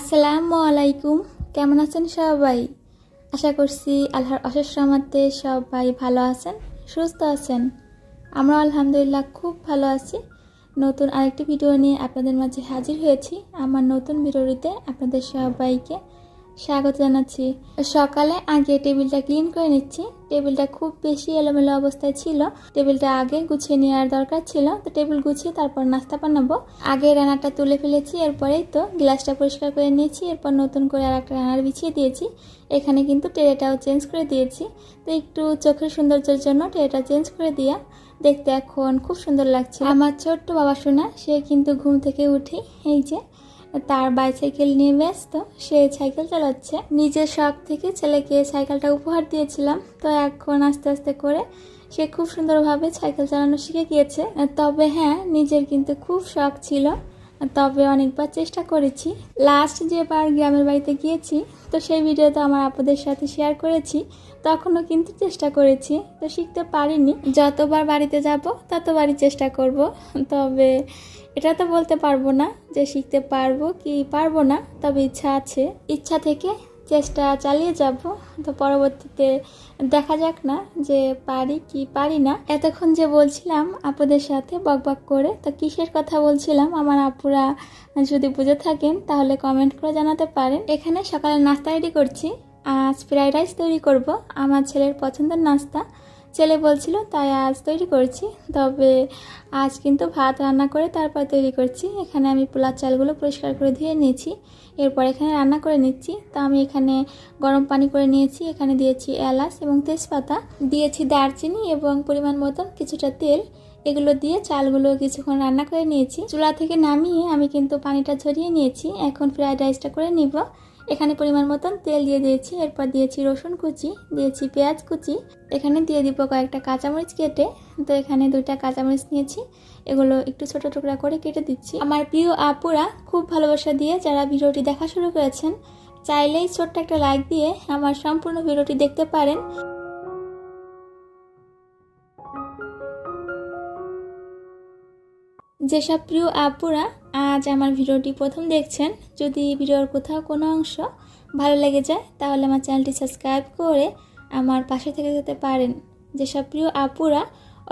আসসালামু আলাইকুম। কেমন আছেন সবাই? আশা করছি আল্লাহর অশেষ রহমতে সবাই ভালো আছেন, সুস্থ আছেন। আমরা আলহামদুলিল্লাহ খুব ভালো আছি। নতুন আরেকটি ভিডিও নিয়ে আপনাদের মাঝে হাজির হয়েছি। আমার নতুন ভিডিওটিতে আপনাদের সবাইকে স্বাগত জানাচ্ছি। সকালে আগে টেবিলটা ক্লিন করে নিচ্ছি। টেবিলটা খুব বেশি এলোমেলো অবস্থায় ছিল। টেবিলটা আগে গুছিয়ে নেওয়ার দরকার ছিল। তো টেবিল গুছিয়ে তারপর নাস্তা বানাবো। আগে রান্নাটা তুলে ফেলেছি, এরপরেই তো গ্লাসটা পরিষ্কার করে নিয়েছি। এরপর নতুন করে আর একটা রান্নার বিছিয়ে দিয়েছি। এখানে কিন্তু টেরেটাও চেঞ্জ করে দিয়েছি। তো একটু চোখের সৌন্দর্যের জন্য টেরেটা চেঞ্জ করে দিয়া দেখতে এখন খুব সুন্দর লাগছে আমার ছোট্ট বাবা শোনা সে কিন্তু ঘুম থেকে উঠি এই যে তার বাইসাইকেল নিয়ে ব্যস্ত। সে সাইকেল চালাচ্ছে। নিজের শখ থেকে ছেলেকে সাইকেলটা উপহার দিয়েছিলাম। তো এখন আস্তে আস্তে করে সে খুব সুন্দরভাবে সাইকেল চালানো শিখে গিয়েছে। তবে হ্যাঁ নিজের কিন্তু খুব শখ ছিল। তবে অনেকবার চেষ্টা করেছি। লাস্ট যেবার গ্রামের বাড়িতে গিয়েছি, তো সেই ভিডিও তো আমার আপুদের সাথে শেয়ার করেছি। তখনও কিন্তু চেষ্টা করেছি, তো শিখতে পারিনি। যতবার বাড়িতে যাব, ততবারই চেষ্টা করব। তবে এটা তো বলতে পারব না যে শিখতে পারব কি পারব না, তবে ইচ্ছা আছে। ইচ্ছা থেকে চেষ্টা চালিয়ে যাব। তো পরবর্তীতে দেখা যাক না যে পারি কি পারি না। এতক্ষণ যে বলছিলাম আপুদের সাথে বকবক করে, তো কিসের কথা বলছিলাম? আমার আপুরা যদি বুঝে থাকেন তাহলে কমেন্ট করে জানাতে পারেন। এখানে সকালে নাস্তা রেডি করছি। আজ ফ্রাইড রাইস তৈরি করব। আমার ছেলের পছন্দের নাস্তা। ছেলে বলছিল, তাই আজ তৈরি করছি। তবে আজ কিন্তু ভাত রান্না করে তারপর তৈরি করছি। এখানে আমি পোলার চালগুলো পরিষ্কার করে ধুয়ে নিয়েছি। এরপর এখানে রান্না করে নিচ্ছি। তো আমি এখানে গরম পানি করে নিয়েছি। এখানে দিয়েছি এলাচ এবং তেজপাতা। দিয়েছি দারচিনি এবং পরিমাণ মতন কিছুটা তেল। এগুলো দিয়ে চালগুলো কিছুক্ষণ রান্না করে নিয়েছি। চুলা থেকে নামিয়ে আমি কিন্তু পানিটা ঝরিয়ে নিয়েছি। এখন ফ্রায়েড রাইসটা করে নিব। এখানে পরিমাণ মতন তেল দিয়ে দিয়েছি। এরপর দিয়েছি রসুন কুচি, দিয়েছি পেঁয়াজ কুচি। এখানে দিয়ে দিব কয়েকটা কাঁচামরিচ কেটে। তো এখানে দুইটা কাঁচামরিচ নিয়েছি। এগুলো একটু ছোট টুকরা করে কেটে দিচ্ছি। আমার প্রিয় আপুরা, খুব ভালোবাসা দিয়ে যারা ভিডিওটি দেখা শুরু করেছেন, চাইলেই ছোট্ট একটা লাইক দিয়ে আমার সম্পূর্ণ ভিডিওটি দেখতে পারেন। যেসব প্রিয় আপুরা আজ আমার ভিডিওটি প্রথম দেখছেন, যদি ভিডিওর কোথাও কোনো অংশ ভালো লেগে যায়, তাহলে আমার চ্যানেলটি সাবস্ক্রাইব করে আমার পাশে থেকে যেতে পারেন। যেসব প্রিয় আপুরা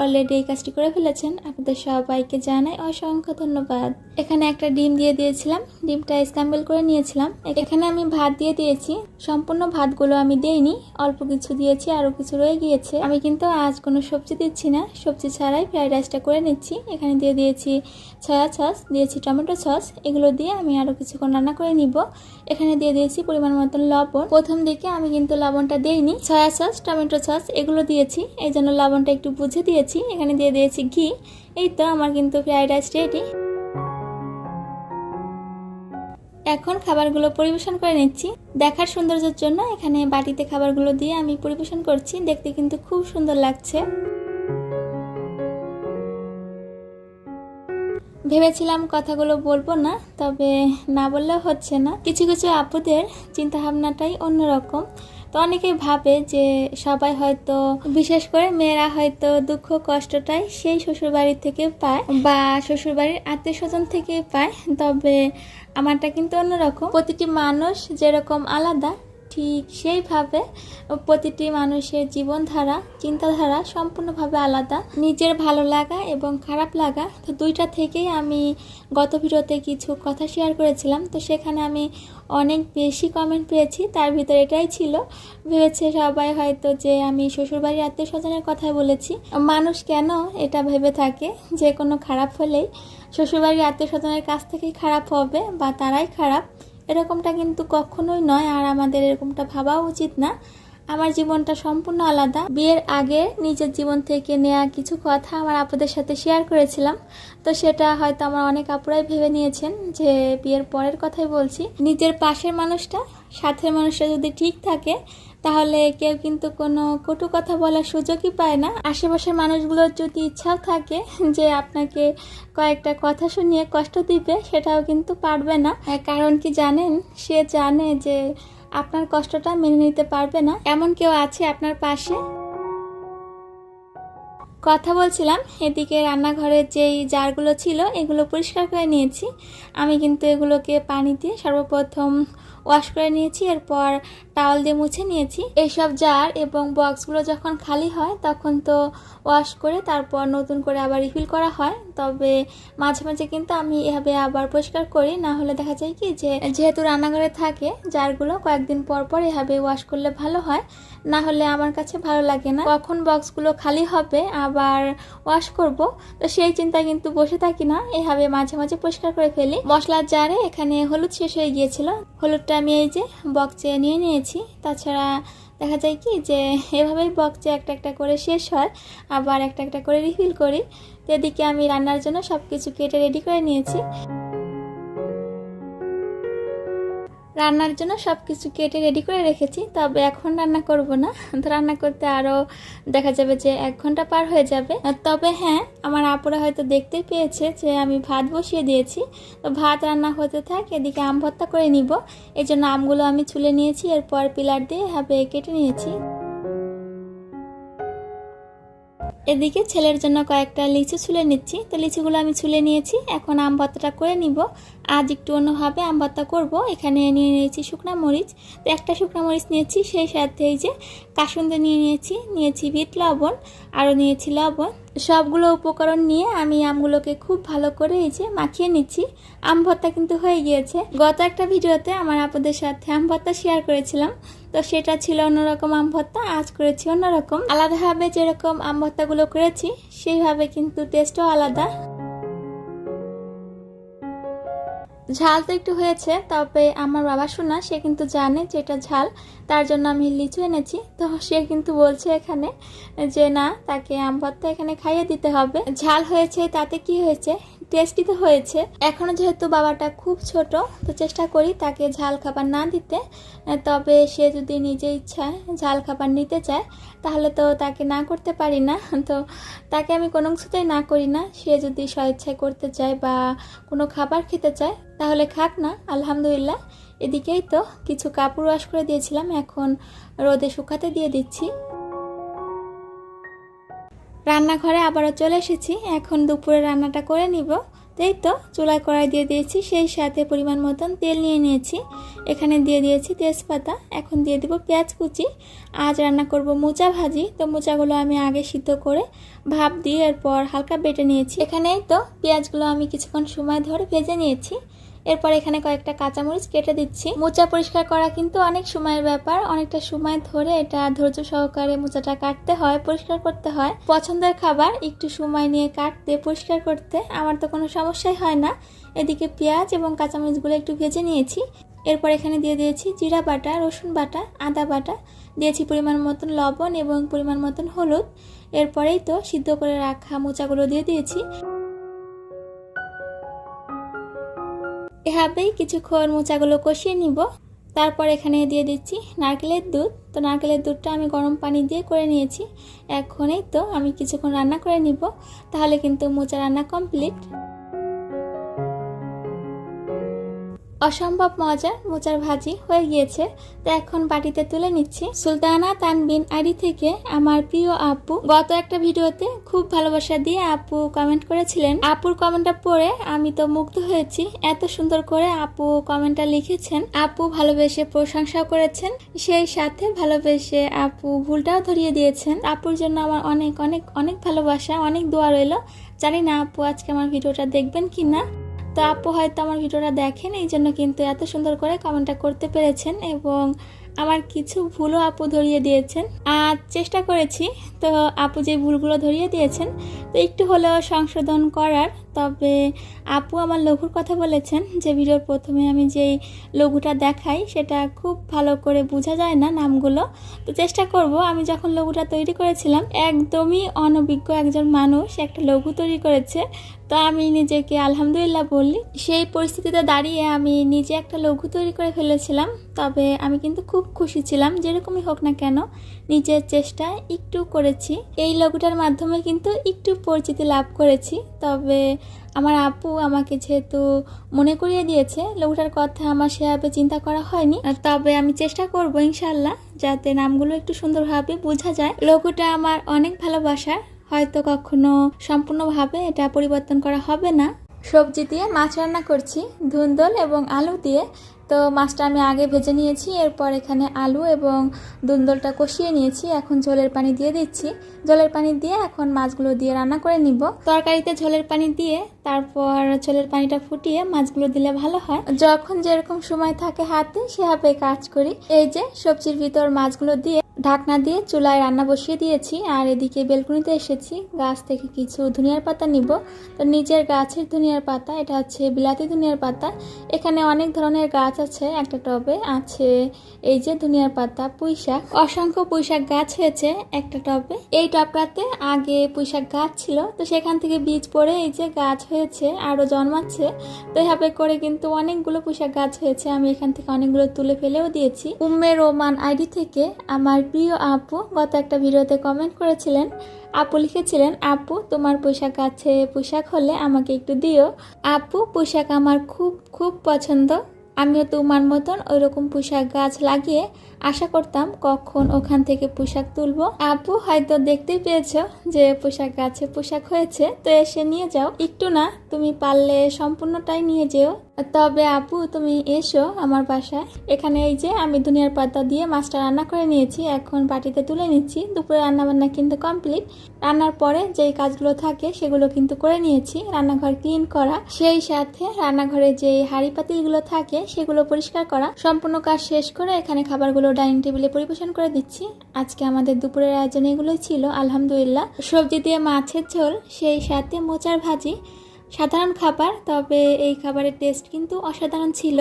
অলরেডি এই কাজটি করে ফেলেছেন, আপনাদের সবাইকে জানাই অসংখ্য ধন্যবাদ। এখানে একটা ডিম দিয়ে দিয়েছিলাম। ডিমটা স্ক্যাম্বল করে নিয়েছিলাম। এখানে আমি ভাত দিয়ে দিয়েছি। সম্পূর্ণ ভাতগুলো আমি দেইনি। অল্প কিছু দিয়েছি, আরও কিছু রয়ে গিয়েছে। আমি কিন্তু আজ কোনো সবজি দিচ্ছি না। সবজি ছাড়াই ফ্রাইড রাইসটা করে নিচ্ছি। এখানে দিয়ে দিয়েছি ছয়া সস দিয়েছি টমেটো সস এগুলো দিয়ে আমি আরও কিছুক্ষণ রান্না করে নিব। এখানে দিয়ে দিয়েছি পরিমাণ মতন লবণ। প্রথম দিকে আমি কিন্তু লবণটা দেইনি। ছয়া সস টমেটো সস এগুলো দিয়েছি। এই জন্য লবণটা একটু বুঝে দিয়েছি। এখানে দিয়ে দিয়েছি ঘি। এই তো আমার কিন্তু ফ্রাইড রাইস রেডি এখন খাবারগুলো পরিবেশন করে নিচ্ছি। দেখার সৌন্দর্যের জন্য এখানে বাটিতে খাবারগুলো দিয়ে আমি পরিবেশন করছি। দেখতে কিন্তু খুব সুন্দর লাগছে। ভেবেছিলাম কথাগুলো বলব না, তবে না বললেও হচ্ছে না। কিছু কিছু আপুদের চিন্তা ভাবনাটাই অন্যরকম। তো অনেকেই ভাবে যে সবাই হয়তো, বিশেষ করে মেয়েরা হয়তো দুঃখ কষ্টটাই সেই শ্বশুরবাড়ি থেকে পায় বা শ্বশুরবাড়ির আত্মীয় স্বজন থেকে পায়। তবে আমারটা কিন্তু অন্যরকম। প্রতিটি মানুষ যেরকম আলাদা ঠিক সেইভাবে প্রতিটি মানুষের জীবনধারা, চিন্তাধারা সম্পূর্ণভাবে আলাদা। নিজের ভালো লাগা এবং খারাপ লাগা, তো দুইটা থেকেই আমি গত ভিডিওতে কিছু কথা শেয়ার করেছিলাম। তো সেখানে আমি অনেক বেশি কমেন্ট পেয়েছি, তার ভিতরে এটাই ছিল। ভেবেছে সবাই হয়তো যে আমি শ্বশুরবাড়ির আত্মীয় স্বজনের কথা বলেছি। মানুষ কেন এটা ভেবে থাকে? যে কোনো খারাপ হলেই শ্বশুরবাড়ির আত্মীয় স্বজনের কাছ থেকেই খারাপ হবে বা তারাই খারাপ। এরকমটা কিন্তু কখনোই নয়, আর আমাদের এরকমটা ভাবা উচিত না। আমার জীবনটা সম্পূর্ণ আলাদা। বিয়ের আগে নিজের জীবন থেকে নেওয়া কিছু কথা আমার আপুদের সাথে শেয়ার করেছিলাম। তো সেটা হয়তো আমার অনেক আপুরাই ভেবে নিয়েছেন যে বিয়ের পরের কথাই বলছি। নিজের পাশের মানুষটা, সাথের মানুষটা যদি ঠিক থাকে তাহলে কেউ কিন্তু কোনো কটু কথা বলার সুযোগই পায় না। আশেপাশের মানুষগুলোর যদি ইচ্ছাও থাকে যে আপনাকে কয়েকটা কথা শুনিয়ে কষ্ট দিবে, সেটাও কিন্তু পারবে না। কারণ কি জানেন? সে জানে যে আপনার কষ্টটা মেনে নিতে পারবে না। এমন কেউ আছে আপনার পাশে? কথা বলছিলাম, এদিকে রান্নাঘরের যেই জারগুলো ছিল, এগুলো পরিষ্কার করে নিয়েছি। আমি কিন্তু এগুলোকে পানি দিয়ে সর্বপ্রথম ওয়াশ করে নিয়েছি, এরপর টাওয়াল দিয়ে মুছে নিয়েছি। এইসব জার এবং বক্সগুলো যখন খালি হয়, তখন তো ওয়াশ করে তারপর নতুন করে আবার রিফিল করা হয়। তবে মাঝে মাঝে কিন্তু আমি এভাবে আবার পরিষ্কার করি, না হলে দেখা যায় কি যে যেহেতু রান্নাঘরে থাকে জারগুলো কয়েকদিন পর পর এভাবে ওয়াশ করলে ভালো হয়। না হলে আমার কাছে ভালো লাগে না। কখন বক্সগুলো খালি হবে আবার ওয়াশ করব, তো সেই চিন্তায় কিন্তু বসে থাকি না। এভাবে মাঝে মাঝে পরিষ্কার করে ফেলি। মশলার জারে এখানে হলুদ শেষ হয়ে গিয়েছিল। হলুদটা আমি এই যে বকচে নিয়ে নিয়েছি। তাছাড়া দেখা যায় কি যে, এভাবেই বকচে একটা একটা করে শেষ হয়, আবার একটা একটা করে রিফিল করি। তো এদিকে আমি রান্নার জন্য সব কিছু কেটে রেডি করে নিয়েছি। রান্নার জন্য সব কিছু কেটে রেডি করে রেখেছি, তবে এখন রান্না করব না। রান্না করতে আরও দেখা যাবে যে এক ঘণ্টা পার হয়ে যাবে। তবে হ্যাঁ আমার আপুরা হয়তো দেখতে পেয়েছে যে আমি ভাত বসিয়ে দিয়েছি। তো ভাত রান্না হতে থাক, এদিকে আম ভর্তা করে নিব। এই জন্য আমগুলো আমি ছুলে নিয়েছি, এরপর পিলার দিয়ে এভাবে কেটে নিয়েছি। এদিকে ছেলের জন্য কয়েকটা লিচু ছুলে নিচ্ছি। তো লিচুগুলো আমি ছুলে নিয়েছি। এখন আম করে নিব। আজ একটু অন্যভাবে আম ভর্তা করব। এখানে নিয়ে নিয়েছি শুকনা মরিচ। তো একটা শুকনা মরিচ নিয়েছি, সেই সাথে এই যে কাসুন্দ নিয়ে নিয়েছি। নিয়েছি বিট লবণ, আরও নিয়েছি লবণ। সবগুলো উপকরণ নিয়ে আমি আমগুলোকে খুব ভালো করে এই যে মাখিয়ে নিচ্ছি। আম ভর্তা কিন্তু হয়ে গিয়েছে। গত একটা ভিডিওতে আমার আপুদের সাথে আম ভর্তা শেয়ার করেছিলাম। তো সেটা ছিল অন্যরকম আম ভর্তা, আজ করেছি অন্যরকম। আলাদাভাবে যেরকম আম ভর্তাগুলো করেছি, সেইভাবে কিন্তু টেস্টও আলাদা। ঝাল তো একটু হয়েছে, তবে আমার বাবা শোনা সে কিন্তু জানে যে এটা ঝাল, তার জন্য আমি লিচু এনেছি। তো সে কিন্তু বলছে এখানে যে, না, তাকে আম ভর্তা এখানে খাইয়ে দিতে হবে। ঝাল হয়েছে, তাতে কি হয়েছে? টেস্টি তো হয়েছে। এখনও যেহেতু বাবাটা খুব ছোট, তো চেষ্টা করি তাকে ঝাল খাবার না দিতে। তবে সে যদি নিজে ইচ্ছায় ঝাল খাবার নিতে চায়, তাহলে তো তাকে না করতে পারি না। তো তাকে আমি কোনো কিছুতেই না করি না। সে যদি স্বেচ্ছায় করতে চায় বা কোনো খাবার খেতে চায়, তাহলে খাক না, আলহামদুলিল্লাহ। এদিকেই তো কিছু কাপড় ওয়াশ করে দিয়েছিলাম, এখন রোদে শুকাতে দিয়ে দিচ্ছি। রান্নাঘরে আবারও চলে এসেছি। এখন দুপুরে রান্নাটা করে নিব। তাই তো, চুলায় কড়াই দিয়ে দিয়েছি, সেই সাথে পরিমাণ মতন তেল নিয়ে নিয়েছি। এখানে দিয়ে দিয়েছি তেজপাতা, এখন দিয়ে দিব পেঁয়াজ কুচি। আজ রান্না করব মোচা ভাজি। তো মোচাগুলো আমি আগে সিদ্ধ করে ভাপ দিয়ে এরপর হালকা বেটে নিয়েছি। এখানেই তো পেঁয়াজগুলো আমি কিছুক্ষণ সময় ধরে ভেজে নিয়েছি। এরপর এখানে কয়েকটা কাঁচামরিচ কেটে দিচ্ছি। মোচা পরিষ্কার করা কিন্তু অনেক সময়ের ব্যাপার। অনেকটা সময় ধরে এটা ধৈর্য সহকারে মোচাটা কাটতে হয়, পরিষ্কার করতে হয়। পছন্দের খাবার একটু সময় নিয়ে কাটতে, পরিষ্কার করতে আমার তো কোনো সমস্যাই হয় না। এদিকে পেঁয়াজ এবং কাঁচামরিচগুলো একটু ভেজে নিয়েছি। এরপর এখানে দিয়ে দিয়েছি জিরা বাটা, রসুন বাটা, আদা বাটা। দিয়েছি পরিমাণ মতন লবণ এবং পরিমাণ মতন হলুদ। এরপরেই তো সিদ্ধ করে রাখা মোচাগুলো দিয়ে দিয়েছি। এভাবেই কিছুক্ষণ মোচাগুলো কষিয়ে নিব। তারপর এখানে দিয়ে দিচ্ছি নারকেলের দুধ। তো নারকেলের দুধটা আমি গরম পানি দিয়ে করে নিয়েছি। এখনই তো আমি কিছুক্ষণ রান্না করে নিব। তাহলে কিন্তু মোচা রান্না কমপ্লিট। অসম্ভব মজার মোচার ভাজি হয়ে গিয়েছে। তো এখন বাটিতে তুলে নিচ্ছি। সুলতানা তানবিন আইডি থেকে আমার প্রিয় আপু। গত একটা ভিডিওতে খুব ভালোবাসা দিয়ে আপু কমেন্ট করেছিলেন। আপুর কমেন্টটা পড়ে আমি তো মুগ্ধ হয়েছি। এত সুন্দর করে আপু কমেন্টটা লিখেছেন। আপু ভালোবেসে প্রশংসাও করেছেন। সেই সাথে ভালোবেসে আপু ভুলটাও ধরিয়ে দিয়েছেন। আপুর জন্য আমার অনেক অনেক অনেক ভালোবাসা, অনেক দোয়া রইল। জানি না আপু আজকে আমার ভিডিওটা দেখবেন কি না তো আপু হয়তো আমার ভিডিওটা দেখেন, এই জন্য কিন্তু এত সুন্দর করে কমেন্টটা করতে পেরেছেন এবং আমার কিছু ভুলও আপু ধরিয়ে দিয়েছেন। আর চেষ্টা করেছি, তো আপু যে ভুলগুলো ধরিয়ে দিয়েছেন, তো একটু হলেও সংশোধন করার। তবে আপু আমার লঘুর কথা বলেছেন যে, ভিডিওর প্রথমে আমি যেই লঘুটা দেখাই, সেটা খুব ভালো করে বোঝা যায় না নামগুলো। তো চেষ্টা করব, আমি যখন লঘুটা তৈরি করেছিলাম, একদমই অনভিজ্ঞ একজন মানুষ একটা লঘু তৈরি করেছে। তো আমি নিজেকে আলহামদুলিল্লাহ বললি, সেই পরিস্থিতিতে দাঁড়িয়ে আমি নিজে একটা লঘু তৈরি করে ফেলেছিলাম। তবে আমি কিন্তু খুব খুশি ছিলাম, যেরকমই হোক না কেন, নিজের চেষ্টা একটু করেছি। এই লঘুটার মাধ্যমে কিন্তু একটু পরিচিতি লাভ করেছি। তবে আমার আপু আমাকে যেহেতু মনে করিয়ে দিয়েছে, লঘুটার কথা আমার সেভাবে চিন্তা করা হয়নি। তবে আমি চেষ্টা করব ইনশাল্লাহ যাতে নামগুলো একটু সুন্দরভাবে বোঝা যায়। লঘুটা আমার অনেক ভালোবাসার, হয়তো কখনো সম্পূর্ণভাবে এটা পরিবর্তন করা হবে না। সবজি দিয়ে মাছ রান্না করছি, ধুন্দল এবং আলু দিয়ে তো মাছটা আমি আগে ভেজে নিয়েছি, এরপর এখানে আলু এবং দুন্দলটা কষিয়ে নিয়েছি। এখন ঝোলের পানি দিয়ে দিচ্ছি। ঝোলের পানি দিয়ে এখন মাছগুলো দিয়ে রান্না করে নিব। তরকারিতে ঝোলের পানি দিয়ে তারপর ঝোলের পানিটা ফুটিয়ে মাছগুলো দিলে ভালো হয়। যখন যেরকম সময় থাকে হাতে সেভাবে কাজ করি। এই যে সবজির ভিতর মাছগুলো দিয়ে ঢাকনা দিয়ে চুলায় রান্না বসিয়ে দিয়েছি, আর এদিকে বেলকুনিতে এসেছি। গাছ থেকে কিছু ধনিয়ার পাতা নিব। তো নিজের গাছের ধনিয়ার পাতা, এটা হচ্ছে বিলাতি ধনিয়ার পাতা। এখানে অনেক ধরনের গাছ আছে, একটা টবে আছে এই যে ধনিয়ার পাতা, পুঁইশাক। অসংখ্য পুঁইশাক গাছ হয়েছে একটা টবে। এই টবটাতে আগে পুঁইশাক গাছ ছিল, তো সেখান থেকে বীজ পড়ে এই যে গাছ হয়েছে, আরও জন্মাচ্ছে। তো এভাবে করে কিন্তু অনেকগুলো পুঁইশাক গাছ হয়েছে, আমি এখান থেকে অনেকগুলো তুলে ফেলেও দিয়েছি। উম্মে রোমান আইডি থেকে আমার প্রিয় আপু, গত একটা ভিডিওতে কমেন্ট করেছিলেন। আপু লিখেছিলেন, আপু, তোমার পোশাক আছে, পোশাক হলে আমাকে একটু দিও। আপু, পোশাক আমার খুব খুব পছন্দ। আমিও তোমার মতন ওইরকম পোশাক গাছ লাগিয়ে আশা করতাম কখন ওখান থেকে পোশাক তুলবো। আপু হয়তো দেখতেই পেয়েছ যে পোশাক গাছে পোশাক হয়েছে, তো এসে নিয়ে যাও। একটু না, তুমি পারলে সম্পূর্ণটাই নিয়ে যেও। তবে আপু, তুমি এসো আমার বাসায়। এখানে এই যে আমি দুনিয়ার পাতা দিয়ে মাছটা রান্না করে নিয়েছি, এখন বাটিতে তুলে নিচ্ছি। দুপুরে রান্না বান্না কিন্তু কমপ্লিট। রান্নার পরে যেই কাজগুলো থাকে সেগুলো কিন্তু করে নিয়েছি, রান্নাঘর ক্লিন করা। সেই সাথে রান্নাঘরে যে হাঁড়ি পাতিলগুলো থাকে সেগুলো পরিষ্কার করা। সম্পূর্ণ কাজ শেষ করে এখানে খাবারগুলো ডাইনিং টেবিলে পরিবেশন করে দিচ্ছি। আজকে আমাদের দুপুরের আয়োজন এগুলোই ছিল, আলহামদুলিল্লাহ। সবজি দিয়ে মাছের ঝোল, সেই সাথে মোচার ভাজি। সাধারণ খাবার, তবে এই খাবারের টেস্ট কিন্তু অসাধারণ ছিল।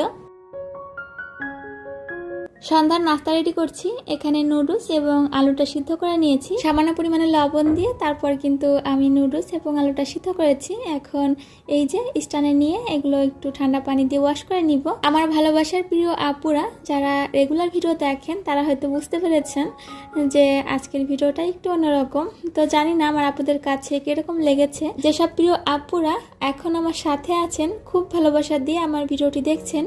সন্ধ্যার নাস্তা রেডি করছি। এখানে নুডলস এবং আলুটা সিদ্ধ করে নিয়েছি। সামান্য পরিমাণে লবণ দিয়ে তারপর কিন্তু আমি নুডলস এবং আলুটা সিদ্ধ করেছি। এখন এই যে স্টানে নিয়ে এগুলো একটু ঠান্ডা পানি দিয়ে ওয়াশ করে নিব। আমার ভালোবাসার প্রিয় আপুরা, যারা রেগুলার ভিডিও দেখেন, তারা হয়তো বুঝতে পেরেছেন যে আজকের ভিডিওটা একটু অন্যরকম। তো জানি না আমার আপুদের কাছে কীরকম লেগেছে। যেসব প্রিয় আপুরা এখন আমার সাথে আছেন, খুব ভালোবাসা দিয়ে আমার ভিডিওটি দেখছেন।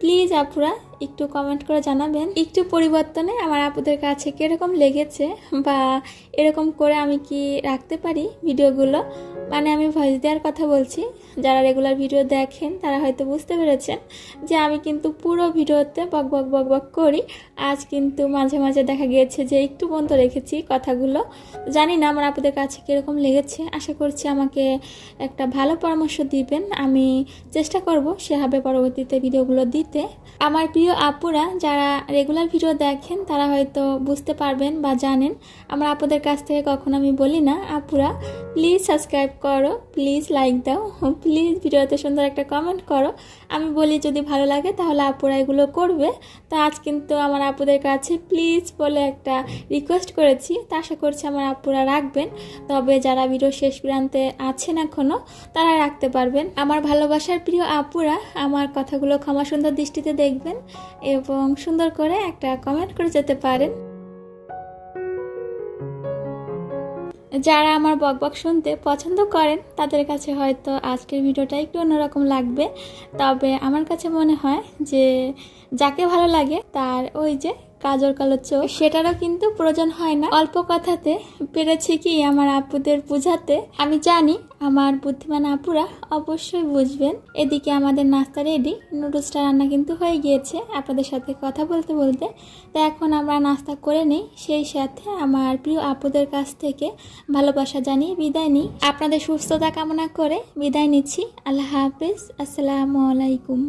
প্লিজ আপুরা একটু কমেন্ট করে জানাবেন, একটু পরিবর্তনে আমার আপুদের কাছে কীরকম লেগেছে বা এরকম করে আমি কি রাখতে পারি ভিডিওগুলো মানে আমি ভয়েস দেওয়ার কথা বলছি। যারা রেগুলার ভিডিও দেখেন, তারা হয়তো বুঝতে পেরেছেন যে আমি কিন্তু পুরো ভিডিওতে বক বক বক বক করি। আজ কিন্তু মাঝে মাঝে দেখা গিয়েছে যে একটু বন্ধ রেখেছি কথাগুলো। জানি না আমার আপুদের কাছে কীরকম লেগেছে। আশা করছি আমাকে একটা ভালো পরামর্শ দিবেন। আমি চেষ্টা করব সেভাবে পরবর্তীতে ভিডিওগুলো দিতে। আমার প্রিয় আপুরা, যারা রেগুলার ভিডিও দেখেন, তারা হয়তো বুঝতে পারবেন বা জানেন। আমার আপুদের কাছ থেকে কখনো আমি বলি না, আপুরা প্লিজ সাবস্ক্রাইব করো প্লিজ লাইক দাও। প্লিজ ভিডিওতে সুন্দর একটা কমেন্ট করো। আমি বলি যদি ভালো লাগে তাহলে আপুরা এগুলো করবে। তো আজ কিন্তু আমার আপুদের কাছে প্লিজ বলে একটা রিকোয়েস্ট করেছি। তা আশা করছি আমার আপুরা রাখবেন। তবে যারা ভিডিও শেষ প্রান্তে আছেন এখনও তারা রাখতে পারবেন। আমার ভালোবাসার প্রিয় আপুরা, আমার কথাগুলো ক্ষমা সুন্দর দৃষ্টিতে দেখবেন এবং সুন্দর করে একটা কমেন্ট করে যেতে পারেন। যারা আমার বকবক শুনতে পছন্দ করেন, তাদের কাছে হয়তো আজকের ভিডিওটা একটু অন্যরকম লাগবে। তবে আমার কাছে মনে হয় যে, যাকে ভালো লাগে তার ওই যে কাজর কালো চোখ। সেটারও কিন্তু প্রয়োজন হয় না। অল্প কথাতে পেরেছি কি আমার আপুদের বুঝাতে। আমি জানি আমার বুদ্ধিমান আপুরা অবশ্যই বুঝবেন। এদিকে আমাদের নাস্তা রেডি নুডলসটা রান্না কিন্তু হয়ে গিয়েছে। আপনাদের সাথে কথা বলতে বলতে। তো এখন আমরা নাস্তা করে নিই। সেই সাথে আমার প্রিয় আপুদের কাছ থেকে ভালোবাসা জানিয়ে বিদায় নিই। আপনাদের সুস্থতা কামনা করে বিদায় নিচ্ছি। আল্লাহ হাফিজ। আসসালামু আলাইকুম।